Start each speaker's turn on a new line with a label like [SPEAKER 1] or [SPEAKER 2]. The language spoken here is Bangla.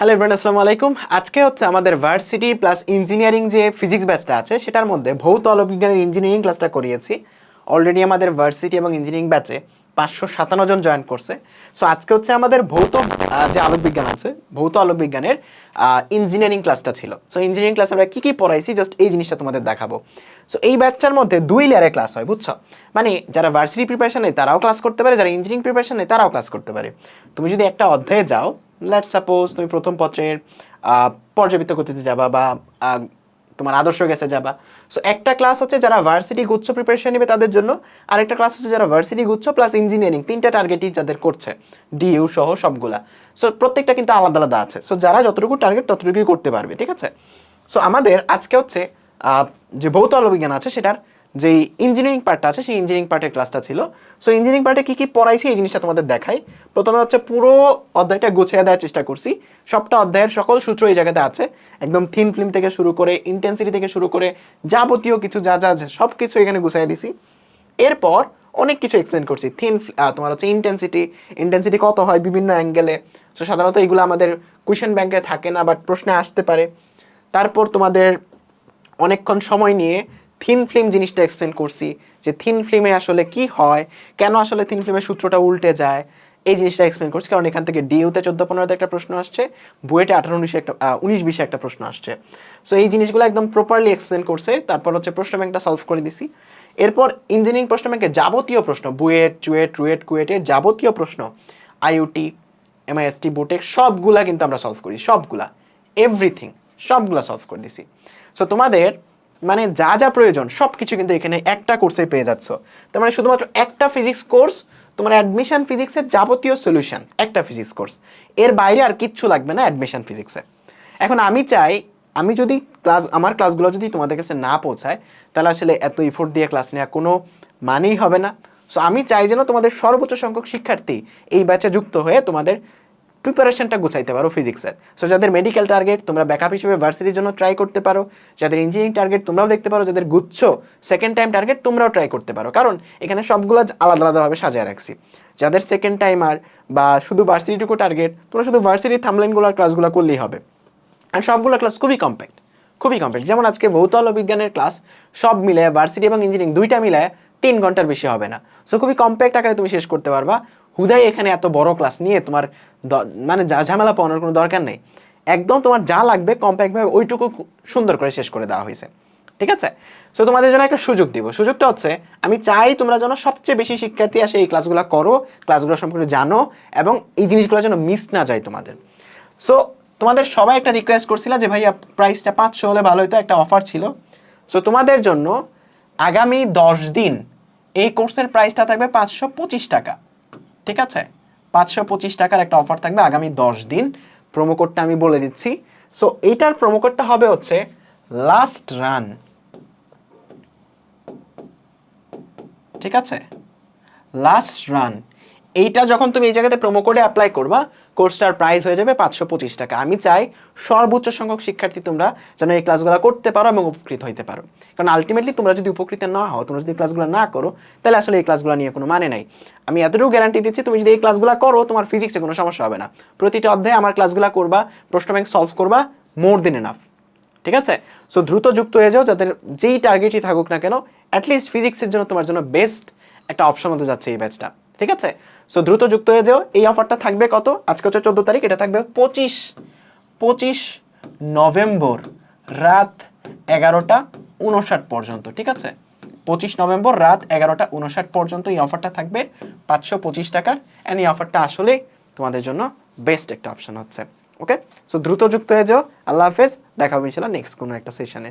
[SPEAKER 1] হ্যালো এভরিওয়ান, আসসালামু আলাইকুম। আজকে হচ্ছে আমাদের ভার্সিটি প্লাস ইঞ্জিনিয়ারিং যে ফিজিক্স ব্যাচটা আছে, সেটার মধ্যে ভৌত অলবিজ্ঞানের ইঞ্জিনিয়ারিং ক্লাসটা করিয়েছি। অলরেডি আমাদের ভার্সিটি এবং ইঞ্জিনিয়ারিং ব্যাচে পাঁচশো সাতান্ন জন জয়েন করছে। সো আজকে হচ্ছে আমাদের ভৌত যে আলোক বিজ্ঞান আছে, ভৌত আলোক বিজ্ঞানের ইঞ্জিনিয়ারিং ক্লাসটা ছিল। সো ইঞ্জিনিয়ারিং ক্লাস আমরা কী কী পড়াইছি জাস্ট এই জিনিসটা তোমাদের দেখাবো। সো এই ব্যাচটার মধ্যে দুই লেয়ারে ক্লাস হয়, বুঝছ? মানে যারা ভার্সিটি প্রিপারেশন নেই তারাও ক্লাস করতে পারে, যারা ইঞ্জিনিয়ারিং প্রিপারেশন নেই তারাও ক্লাস করতে পারে। তুমি যদি একটা অধ্যায়ে যাও লেট সাপোজ তুমি প্রথম পত্রের পর্যাবৃত্ত গতিতে যাবা বা তোমার আদর্শ গেছে যাবা। সো একটা ক্লাস হচ্ছে যারা ভার্সিটি গুচ্ছ প্রিপারেশন নেবে তাদের জন্য আর একটা ক্লাস হচ্ছে যারা ভার্সিটি গুচ্ছ প্লাস ইঞ্জিনিয়ারিং তিনটা টার্গেটই যাদের করছে ডিইউ সহ সবগুলা। সো প্রত্যেকটা কিন্তু আলাদা আলাদা আছে। সো যারা যতটুকু টার্গেট ততটুকুই করতে পারবে, ঠিক আছে? সো আমাদের আজকে হচ্ছে যে ভৌত আলোবিজ্ঞান আছে সেটার যে ইঞ্জিনিয়ারিং পার্টটা আছে, সেই ইঞ্জিনিয়ারিং পার্টের ক্লাসটা ছিল। সো ইঞ্জিনিয়ারিং পার্টে কী কী পড়াইছি, এই জিনিসটা তোমাদের দেখাই। প্রথমে হচ্ছে পুরো অধ্যায়টা গুছিয়ে দেওয়ার চেষ্টা করছি। সবটা অধ্যায়ের সকল সূত্র এই জায়গাতে আছে। একদম থিন ফিল্ম থেকে শুরু করে ইন্টেন্সিটি থেকে শুরু করে, যাবতীয় কিছু যা যা সব কিছু এখানে গুছিয়ে দিছি। এরপর অনেক কিছু এক্সপ্লেন করছি। থিন তোমার হচ্ছে ইন্টেন্সিটি ইন্টেন্সিটি কত হয় বিভিন্ন অ্যাঙ্গেলে সো সাধারণত এগুলো আমাদের কুয়েশন ব্যাংকে থাকে না বাট প্রশ্নে আসতে পারে। তারপর তোমাদের অনেকক্ষণ সময় নিয়ে থিন ফিল্ম জিনিসটা এক্সপ্লেন করছি, যে থিন ফিল্মে আসলে কি হয়, কেন আসলে থিন ফিল্মের সূত্রটা উল্টে যায়, এই জিনিসটা এক্সপ্লেন করছি। কারণ এখান থেকে ডিউতে চোদ্দ পনেরোতে একটা প্রশ্ন আসছে, বুয়েটে আঠারো উনিশে একটা উনিশ বিশে একটা প্রশ্ন আসছে। সো এই জিনিসগুলো একদম প্রপারলি এক্সপ্লেন করছে। তারপর হচ্ছে প্রশ্ন ব্যাংকটা সলভ করে দিছি। এরপর ইঞ্জিনিয়ারিং প্রশ্ন ব্যাংকের যাবতীয় প্রশ্ন, বুয়েট, চুয়েট, রুয়েট, কুয়েটের যাবতীয় প্রশ্ন আইওটি এমআইএসটি বোটেক, সবগুলা কিন্তু আমরা সলভ করি, সবগুলা এভরিথিং সবগুলা সলভ করে দিছি। সো তোমাদের মানে যা যা প্রয়োজন সব কিছু কিন্তু এখানে একটা কোর্সে পেয়ে যাচ্ছ। তার মানে শুধুমাত্র একটা ফিজিক্স কোর্স তোমার অ্যাডমিশন ফিজিক্সের যাবতীয় সলিউশন একটা ফিজিক্স কোর্স এর বাইরে আর কিচ্ছু লাগবে না অ্যাডমিশন ফিজিক্সে এখন আমি চাই, আমি যদি ক্লাস আমার ক্লাসগুলো যদি তোমাদের কাছে না পৌঁছায়, তাহলে আসলে এত ইফোর্ট দিয়ে ক্লাস নেওয়া কোনো মানেই হবে না। সো আমি চাই যেন তোমাদের সর্বোচ্চ সংখ্যক শিক্ষার্থী এই ব্যাচে যুক্ত হয়ে তোমাদের প্রিপারেশনটা গুছাইতে পারো ফিজিক্সের সো যাদের মেডিকেল টার্গেট তোমরা ব্যাকআপ হিসেবে ভার্সিটির জন্য ট্রাই করতে পারো। যাদের ইঞ্জিনিয়ারিং টার্গেট তোমরাও দেখতে পারো। যাদের গুচ্ছ সেকেন্ড টাইম টার্গেট তোমরাও ট্রাই করতে পারো। কারণ এখানে সবগুলো আলাদা আলাদাভাবে সাজায় রাখছি। যাদের সেকেন্ড টাইমার বা শুধু ভার্সিটিটুকু টার্গেট তোমরা শুধু ভার্সিটি থামলাইনগুলোর ক্লাসগুলো করলেই হবে। আর সবগুলো ক্লাস খুবই কম্প্যাক্ট খুবই কম্প্যাক্ট যেমন আজকে ভৌতল বিজ্ঞানের ক্লাস সব মিলে ভার্সিটি এবং ইঞ্জিনিয়ারিং দুইটা মিলে তিন ঘণ্টার বেশি হবে না। সো খুবই কম্প্যাক্ট আকারে তুমি শেষ করতে পারবা। হুদাই এখানে এত বড় ক্লাস নিয়ে তোমার মানে ঝামেলা পাওয়ানোর কোনো দরকার নেই। একদম তোমার যা লাগবে কম্প্যাক্টভাবে ওইটুকু সুন্দর করে শেষ করে দেওয়া হয়েছে। ঠিক আছে? সো তোমাদের জন্য একটা সুযোগ দিব। সুযোগটা হচ্ছে, আমি চাই তোমরা যেন সবচেয়ে বেশি শিক্ষার্থী আসে এই ক্লাসগুলো করো ক্লাসগুলো সম্পর্কে জানো এবং এই জিনিসগুলো যেন মিস না যায় তোমাদের। সো তোমাদের সবাই একটা রিকোয়েস্ট করছিল যে, ভাইয়া প্রাইসটা পাঁচশো হলে ভালো হতো একটা অফার ছিল। সো তোমাদের জন্য আগামী দশ দিন এই কোর্সের প্রাইসটা থাকবে পাঁচশো পঁচিশ টাকা। ঠিক আছে? পাঁচশো পঁচিশ টাকার একটা অফার থাকবে আগামী দশ দিন। প্রোমো কোডটা আমি বলে দিচ্ছি। সো এইটার প্রোমো কোডটা হবে হচ্ছে লাস্ট রান ঠিক আছে? লাস্ট রান এইটা যখন তুমি এই জায়গাতে প্রোমো কোডে অ্যাপ্লাই করবা কোর্সটার প্রাইস হয়ে যাবে পাঁচশো পঁচিশ টাকা। আমি চাই সর্বোচ্চ সংখ্যক শিক্ষার্থী তোমরা যেন এই ক্লাসগুলো করতে পারো এবং উপকৃত হইতে পারো। কারণ আলটিমেটলি তোমরা যদি উপকৃত না হও, তোমরা যদি ক্লাসগুলো না করো, তাহলে আসলে এই ক্লাসগুলো নিয়ে কোনো মানে নাই। আমি এতটুকু গ্যারান্টি দিচ্ছি, তুমি যদি এই ক্লাসগুলো করো, তোমার ফিজিক্সে কোনো সমস্যা হবে না। প্রতিটা অধ্যায়ে আমার ক্লাসগুলো করবা, প্রশ্ন ব্যাংক সলভ করবা মোর দেন এনাফ ঠিক আছে? সো দ্রুত যুক্ত হয়ে যাও, যাদের যেই টার্গেটই থাকুক না কেন অ্যাটলিস্ট ফিজিক্সের জন্য তোমার জন্য বেস্ট একটা অপশন হতে যাচ্ছে এই ব্যাচটা ঠিক আছে? সো দ্রুত যুক্ত হয়ে যাও। এই অফারটা থাকবে কত? আজকে হচ্ছে চোদ্দ তারিখ, এটা থাকবে পঁচিশ পঁচিশ নভেম্বর রাত এগারোটা উনষাট পর্যন্ত, ঠিক আছে? পঁচিশ নভেম্বর রাত এগারোটা উনষাট পর্যন্ত এই অফারটা থাকবে, পাঁচশো পঁচিশ টাকার। অ্যান্ড এই অফারটা আসলেই তোমাদের জন্য বেস্ট একটা অপশান হচ্ছে ওকে সো দ্রুত যুক্ত হয়ে যাও। আল্লাহ হাফেজ, দেখা হবে ইনশাল্লাহ নেক্সট কোনো একটা সেশনে